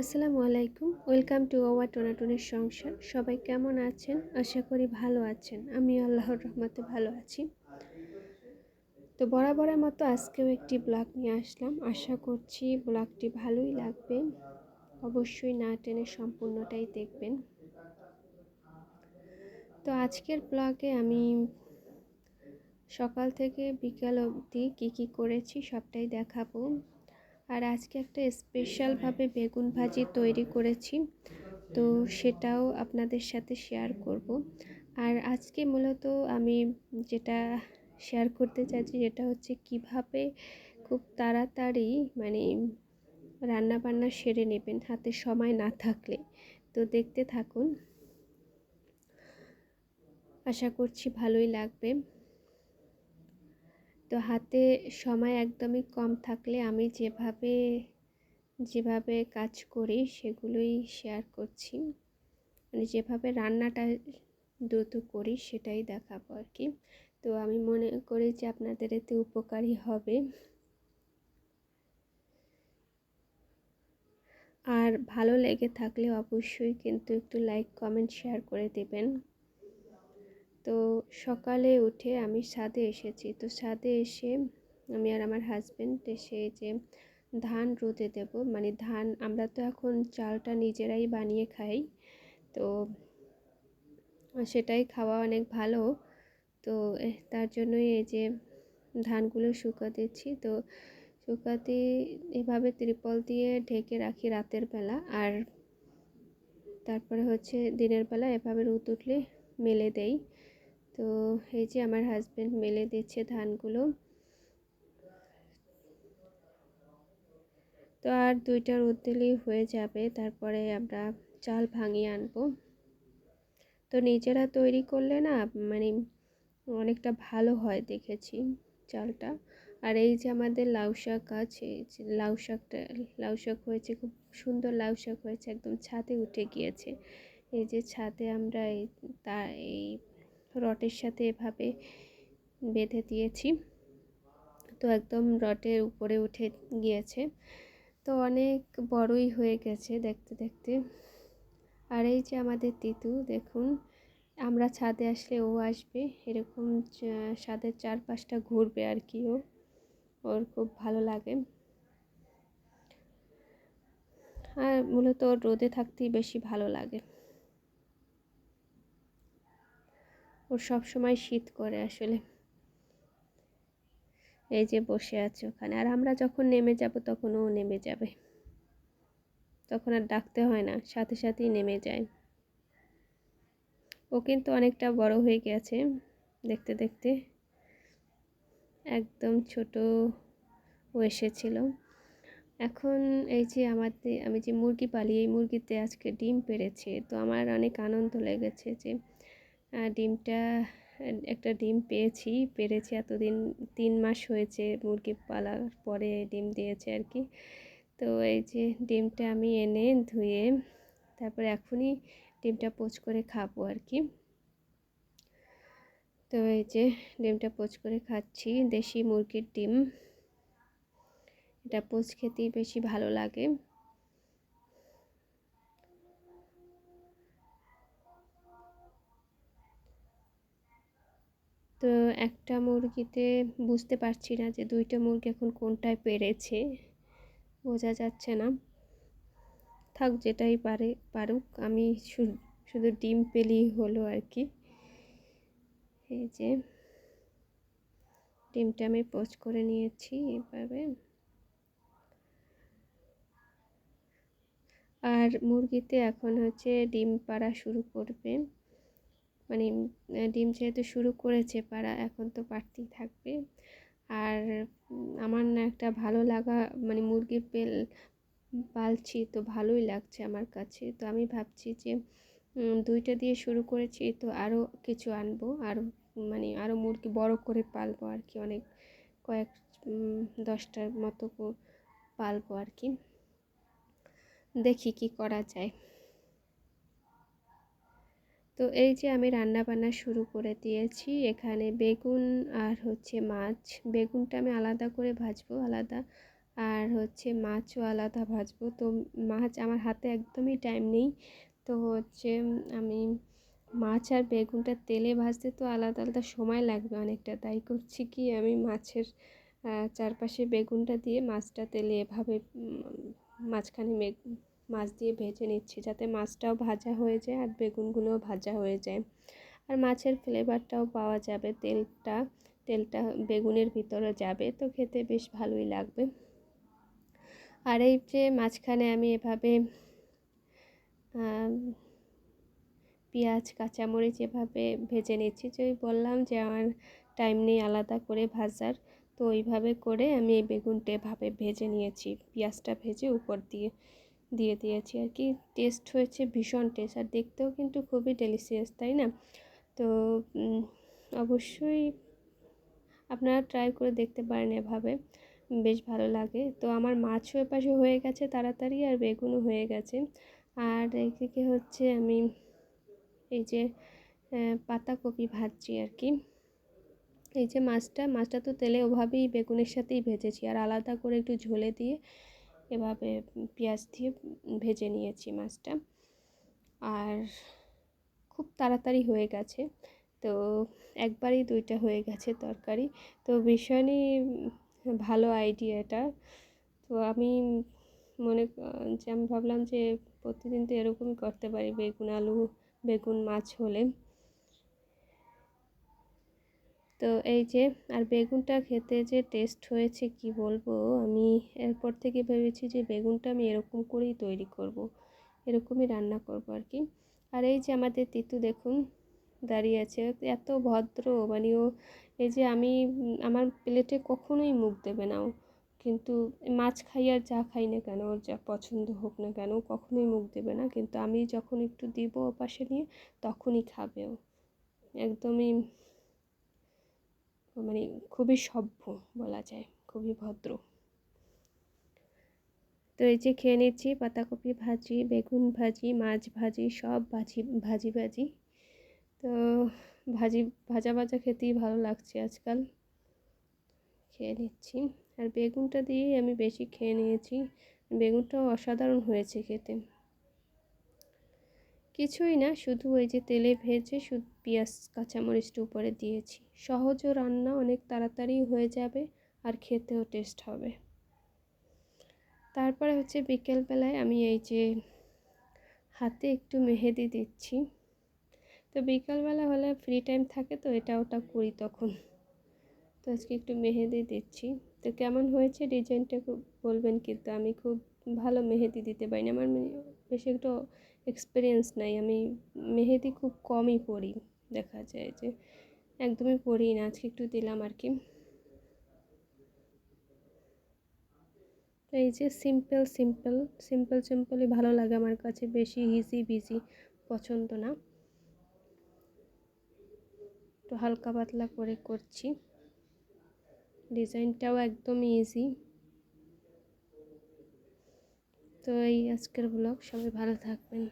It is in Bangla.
আসসালামু আলাইকুম। ওয়েলকাম টু আওয়ার টোনাটুনের সংসার। সবাই কেমন আছেন? আশা করি ভালো আছেন। আমি আল্লাহর রহমতে ভালো আছি। তো বরাবরের মতো আজকেও একটি ব্লগ নিয়ে আসলাম। আশা করছি ব্লগটি ভালোই লাগবে। অবশ্যই না টেনে সম্পূর্ণটাই দেখবেন। তো আজকের ব্লগে আমি সকাল থেকে বিকাল অবধি কী কী করেছি সবটাই দেখাবো। আর আজকে একটা স্পেশালভাবে বেগুন ভাজি তৈরি করেছি। তো সেটাও আপনাদের সাথে শেয়ার করব। আর আজকে মূলত আমি যেটা শেয়ার করতে চাইছি যেটা হচ্ছে কীভাবে খুব তাড়াতাড়ি মানে রান্না বান্না সেরে নেবেন হাতে সময় না থাকলে। তো দেখতে থাকুন। আশা করছি ভালোই লাগবে। তো হাতে সময় একদমই কম থাকলে আমি যেভাবে যেভাবে কাজ করি সেগুলোই শেয়ার করছি। মানে যেভাবে রান্নাটা দ্রুত করি সেটাই দেখাবো আর কি। তো আমি মনে করি যে আপনাদের এতে উপকারী হবে। আর ভালো লেগে থাকলে অবশ্যই কিন্তু একটু লাইক কমেন্ট শেয়ার করে দেবেন। তো সকালে উঠে আমি ছাদে এসেছি। তো ছাদে এসে আমি আর আমার হাজব্যান্ড এসে যে ধান রোদে দেব মানে ধান আমরা তো এখন চালটা নিজেরাই বানিয়ে খাই, তো সেটাই খাওয়া অনেক ভালো। তো তার জন্যই এই যে ধানগুলো শুকাতেছি তো শুকাতে এভাবে ত্রিপল দিয়ে ঢেকে রাখি রাতের বেলা আর তারপরে হচ্ছে দিনের বেলা এভাবে রোদ উঠলে মেলে দেই। তো এই যে আমার হাজব্যান্ড মেলে দিচ্ছে ধানগুলো। তো আর দুইটা রোদ দিলেই হয়ে যাবে, তারপরে আমরা চাল ভাঙিয়ে আনব। তো নিজেরা তৈরি করলে না মানে অনেকটা ভালো হয় দেখেছি চালটা। আর এই যে আমাদের লাউ শাক আছে লাউ শাকটা, লাউ শাক হয়েছে, খুব সুন্দর লাউ শাক হয়েছে, একদম ছাদে উঠে গিয়েছে। এই যে ছাদে আমরা এই তা, এই রটের সাথে এভাবে বেঁধে দিয়েছি। তো একদম রটের উপরে উঠে গিয়েছে। তো অনেক বড়ই হয়ে গেছে দেখতে দেখতে। আর এই যে আমাদের তিতু, দেখুন, আমরা ছাদে আসলে ও আসবে। এরকম ছাদের চারপাশটা ঘুরবে আর কি ও। ওর খুব ভালো লাগে। আর মূলত রোদে থাকতেই বেশি ভালো লাগে। ওর সময় শীত করে আসলে। এই যে বসে আছে ওখানে। আর আমরা যখন নেমে যাব তখন ও নেমে যাবে। তখন আর ডাকতে হয় না, সাথে সাথেই নেমে যায়। ও কিন্তু অনেকটা বড় হয়ে গেছে দেখতে দেখতে। একদম ছোট ও এসেছিল। এখন এই যে আমাদের আমি যে মুরগি পালি, এই মুরগিতে আজকে ডিম পেড়েছে। তো আমার অনেক আনন্দ লেগেছে যে ডিমটা, একটা ডিম পেয়েছি, পেরেছি এতদিন, তিন মাস হয়েছে মুরগি পালার পরে ডিম দিয়েছে আর কি। তো এই যে ডিমটা আমি এনে ধুয়ে তারপরে এখনই ডিমটা পোচ করে খাব আর কি। তো এই যে ডিমটা পোচ করে খাচ্ছি, দেশি মুরগির ডিম। এটা পোচ খেতেই বেশি ভালো লাগে। তো একটা মুরগিতে বুঝতে পারছি না যে দুইটা মুরগি এখন কোনটায় পেরেছে। বোঝা যাচ্ছে না। থাক, যেটাই পারে, পারুক। আমি শুধু ডিম পেলেই হলো আর কি। এই যে ডিমটা আমি পোচ করে নিয়েছি এভাবে। আর মুরগিতে এখন হচ্ছে ডিম পাড়া শুরু করবে। মানে ডিম যেহেতু শুরু করেছে পাড়া, এখন তো পারতেই থাকবে। আর আমার না একটা ভালো লাগা মানে মুরগির পেল পালছি তো ভালোই লাগছে আমার কাছে। তো আমি ভাবছি যে দুইটা দিয়ে শুরু করেছি তো আরও কিছু আনব। আরও মানে আরও মুরগি বড় করে পালবো আর কি, অনেক কয়েক দশটার মতো পালবো আর কি। দেখি কি করা যায়। তো এই যে আমি রান্না বান্না শুরু করে দিয়েছি, এখানে বেগুন আর হচ্ছে মাছ। বেগুনটা আমি আলাদা করে ভাজবো, আলাদা। আর হচ্ছে মাছও আলাদা ভাজবো। তো মাছ আমার হাতে একদমই টাইম নেই। তো হচ্ছে আমি মাছ আর বেগুনটা তেলে ভাজতে তো আলাদা আলাদা সময় লাগবে অনেকটা। তাই করছি কি, আমি মাছের চারপাশে বেগুনটা দিয়ে মাছটা তেলে এভাবে মাঝখানে মাছ দিয়ে ভেজে নিচ্ছি যাতে মাছটাও ভাজা হয়ে যায় আর বেগুনগুলোও ভাজা হয়ে যায়। আর মাছের ফ্লেভারটাও পাওয়া যাবে, তেলটা তেলটা বেগুনের ভিতরে যাবে, তো খেতে বেশ ভালোই লাগবে। আর এই যে মাঝখানে আমি এভাবে পেঁয়াজ, কাঁচামরিচ এভাবে ভেজে নিচ্ছি। যে বললাম যে আমার টাইম নেই আলাদা করে ভাজার, তো ওইভাবে করে আমি এই বেগুনটা এভাবে ভেজে নিয়েছি, পেঁয়াজটা ভেজে উপর দিয়ে। দিয়ে দিয়েছি আর কি। টেস্ট হয়েছে, ভীষণ টেস্ট আর দেখতেও কিন্তু খুবই ডেলিসিয়াস তাই না? তো অবশ্যই আপনারা ট্রাই করে দেখতে পারেন এভাবে। বেশ ভালো লাগে। তো আমার মাছও এপাশে হয়ে গেছে তাড়াতাড়ি আর বেগুনও হয়ে গেছে। আর এদিকে হচ্ছে আমি এই যে পাতাকপি ভাজছি আর কি। এই যে মাছটা মাছটা তো তেলে ওভাবেই বেগুনের সাথেই ভেজেছি। আর আলাদা করে একটু ঝোলে দিয়ে এভাবে পেঁয়াজ দিয়ে ভেজে নিয়েছি মাছটা। আর খুব তাড়াতাড়ি হয়ে গেছে। তো একবারই দুইটা হয়ে গেছে তরকারি। তো ভীষণই ভালো আইডিয়া এটা তো আমি মনে যে আমি ভাবলাম যে প্রতিদিন তো এরকমই করতে পারি, বেগুন আলু, বেগুন মাছ হলে। তো এই যে, আর বেগুনটা খেতে যে টেস্ট হয়েছে কি বলব? আমি এরপর থেকে ভেবেছি যে বেগুনটা আমি এরকম করেই তৈরি করব। এরকমই রান্না করব আর কি। আর এই যে আমাদের তিতু দেখুন দাঁড়িয়ে আছে, এত ভদ্র মানে ও এই যে আমি, আমার প্লেটে কখনোই মুখ দেবে না ও। কিন্তু মাছ খাই আর যা খাই না কেন, ওর যা পছন্দ হোক না কেন কখনোই মুখ দেবে না। কিন্তু আমি যখন একটু দিব পাশে নিয়ে, তখনই খাবে ও। একদমই মানে খুবই সভ্য বলা যায়, খুবই ভদ্র। তো এই যে খেয়ে নিচ্ছি, পাতাকপি ভাজি, বেগুন ভাজি, মাছ ভাজি, সব ভাজি ভাজি ভাজি। তো ভাজি, ভাজা ভাজা খেতেই ভালো লাগছে আজকাল। খেয়ে নিচ্ছি। আর বেগুনটা দিয়েই আমি বেশি খেয়ে নিয়েছি। বেগুনটাও অসাধারণ হয়েছে খেতে। কিছুই না, শুধু ওই যে তেলে ভেজে শুধু পেঁয়াজ, কাঁচামরিচটা উপরে দিয়েছি। সহজও রান্না, অনেক তাড়াতাড়ি হয়ে যাবে আর খেতেও টেস্ট হবে। তারপরে হচ্ছে বিকেলবেলায় আমি এই যে হাতে একটু মেহেদি দিচ্ছি। তো বিকালবেলা হলে ফ্রি টাইম থাকে তো, এটা ওটা করি তখন। তো আজকে একটু মেহেদি দিচ্ছি। তো কেমন হয়েছে ডিজাইনটা বলবেন কিন্তু আমি খুব ভালো মেহেদি দিতে পারি না আমার বেশি একটু এক্সপিরিয়েন্স নাই। আমি মেহেদি খুব কমই পড়ি দেখা যায় যে একদমই পড়ি না। আজকে একটু দিলাম আর কি। এই যে সিম্পল সিম্পল সিম্পল সিম্পলই ভালো লাগে আমার কাছে। বেশি ইজি বিজি পছন্দ না। একটু হালকা পাতলা করে করছি। ডিজাইনটাও একদম ইজি তো এই আজকের ব্লগ সবাই ভালো থাকবেন।